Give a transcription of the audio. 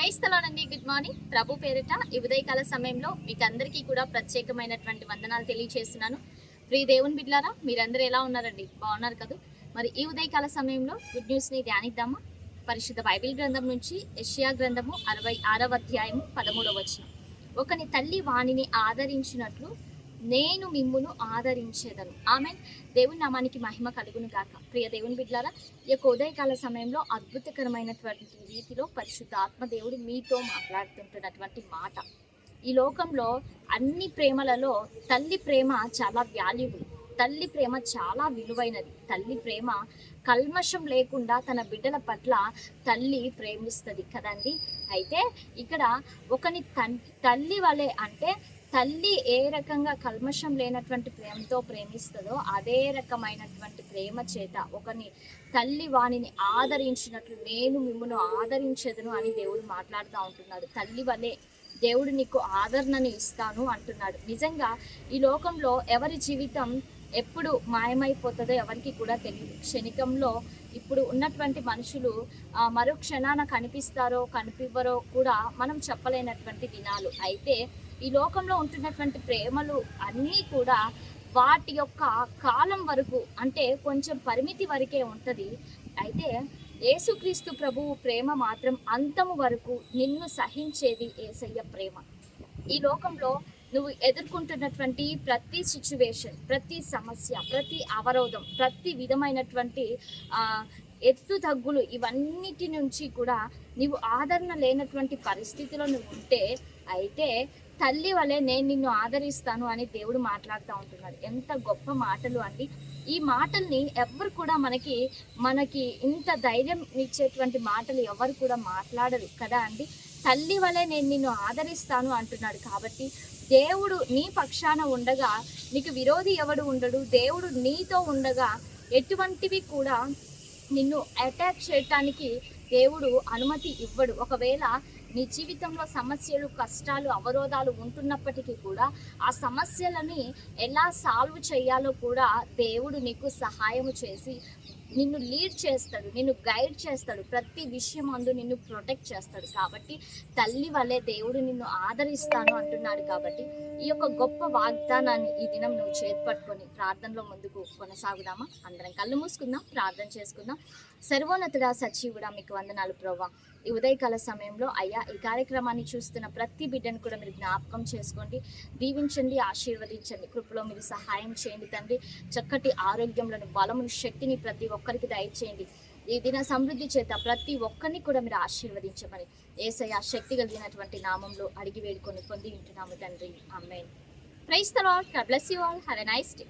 క్రైస్తలానండి good morning. ప్రభు పేరిట ఈ ఉదయకాల సమయంలో మీకు అందరికీ కూడా ప్రత్యేకమైనటువంటి వందనాలు తెలియజేస్తున్నాను ప్రియ దేవుని బిడ్లారా మీరందరూ ఎలా ఉన్నారండి? బాగున్నారు కదా? మరి ఈ ఉదయకాల సమయంలో గుడ్ న్యూస్ని ధ్యానిద్దామా? పరిశుద్ధ బైబిల్ గ్రంథం నుంచి యెషయా గ్రంథము అరవై ఆరవ అధ్యాయము పదమూడవ వచనం. ఒకని తల్లి వాణిని ఆదరించినట్లు నేను మిమ్మును ఆదరించేదను. ఆమె దేవుని నామానికి మహిమ కలుగును గాక. ప్రియ దేవుని బిడ్డారా ఈ యొక్క ఉదయకాల సమయంలో అద్భుతకరమైనటువంటి రీతిలో పరిశుద్ధ ఆత్మదేవుడు మీతో మాట్లాడుతుంటున్నటువంటి మాట. ఈ లోకంలో అన్ని ప్రేమలలో తల్లి ప్రేమ చాలా వాల్యుబుల్. తల్లి ప్రేమ చాలా విలువైనది. తల్లి ప్రేమ కల్మషం లేకుండా తన బిడ్డల పట్ల తల్లి ప్రేమిస్తుంది కదండి. అయితే ఇక్కడ ఒకని తల్లి వలె అంటే తల్లి ఏ రకంగా కల్మషం లేనటువంటి ప్రేమతో ప్రేమిస్తుందో అదే రకమైనటువంటి ప్రేమ చేత ఒకని తల్లి వాణిని ఆదరించినట్లు నేను మిమ్మల్ని ఆదరించదును అని దేవుడు మాట్లాడుతూ ఉంటున్నాడు. తల్లి వలె దేవుడు నీకు ఆదరణను ఇస్తాను అంటున్నాడు. నిజంగా ఈ లోకంలో ఎవరి జీవితం ఎప్పుడు మాయమైపోతుందో ఎవరికి కూడా తెలియదు. క్షణికంలో ఇప్పుడు ఉన్నటువంటి మనుషులు మరో క్షణాన కనిపిస్తారో కనిపివ్వరో కూడా మనం చెప్పలేనటువంటి దినాలు. అయితే ఈ లోకంలో ఉంటున్నటువంటి ప్రేమలు అన్నీ కూడా వాటి యొక్క కాలం వరకు అంటే కొంచెం పరిమితి వరకే ఉంటుంది. అయితే యేసుక్రీస్తు ప్రభువు ప్రేమ మాత్రం అంతము వరకు నిన్ను సహించేది ఏసయ్య ప్రేమ. ఈ లోకంలో నువ్వు ఎదుర్కొంటున్నటువంటి ప్రతి సిచ్యువేషన్ ప్రతి సమస్య ప్రతి అవరోధం ప్రతి విధమైనటువంటి ఎత్తు తగ్గులు ఇవన్నిటి నుంచి కూడా నీవు ఆదరణ లేనటువంటి పరిస్థితిలో నువ్వు ఉంటే అయితే తల్లి వలె నేను నిన్ను ఆదరిస్తాను అని దేవుడు మాట్లాడుతూ ఉంటున్నాడు. ఎంత గొప్ప మాటలు అండి. ఈ మాటల్ని ఎవరు కూడా మనకి మనకి ఇంత ధైర్యం ఇచ్చేటువంటి మాటలు ఎవరు కూడా మాట్లాడరు కదా అండి. తల్లి వలె నేను నిన్ను ఆదరిస్తాను అంటున్నాడు కాబట్టి దేవుడు నీ పక్షాన ఉండగా నీకు విరోధి ఎవడు ఉండడు. దేవుడు నీతో ఉండగా ఎటువంటివి కూడా నిన్ను అటాక్ చేయటానికి దేవుడు అనుమతి ఇవ్వడు. ఒకవేళ నీ జీవితంలో సమస్యలు కష్టాలు అవరోధాలు ఉంటున్నప్పటికీ కూడా ఆ సమస్యలని ఎలా సాల్వ్ చేయాలో కూడా దేవుడు నీకు సహాయం చేసి నిన్ను లీడ్ చేస్తాడు నిన్ను గైడ్ చేస్తాడు ప్రతి విషయం అందు నిన్ను ప్రొటెక్ట్ చేస్తాడు. కాబట్టి తల్లి వలె దేవుడు నిన్ను ఆదరిస్తాను అంటున్నాడు కాబట్టి ఈ యొక్క గొప్ప వాగ్దానాన్ని ఈ దినం నువ్వు చేపట్టుకొని ప్రార్థనలో ముందుకు కొనసాగుదామా? అందరం కళ్ళు మూసుకుందాం ప్రార్థన చేసుకుందాం. సర్వోన్నతుడా సచివుడా మీకు వందనాలు ప్రభా ఈ ఉదయకాల సమయంలో అయ్యా ఈ కార్యక్రమాన్ని చూస్తున్న ప్రతి బిడ్డను కూడా మీరు జ్ఞాపకం చేసుకోండి దీవించండి ఆశీర్వదించండి కృపలో మీరు సహాయం చేయండి తండ్రి. చక్కటి ఆరోగ్యంలోని బలమును శక్తిని ప్రతి ఒక్కరికి దయచేయండి. ఈ దిన సమృద్ధి చేత ప్రతి ఒక్కరిని కూడా మీరు ఆశీర్వదించమని ఏసయ్య శక్తి కలిగినటువంటి నామంలో అడిగి వేడుకొని పొంది వింటున్నాము తండ్రి. Amen praise the bless you all have a nice day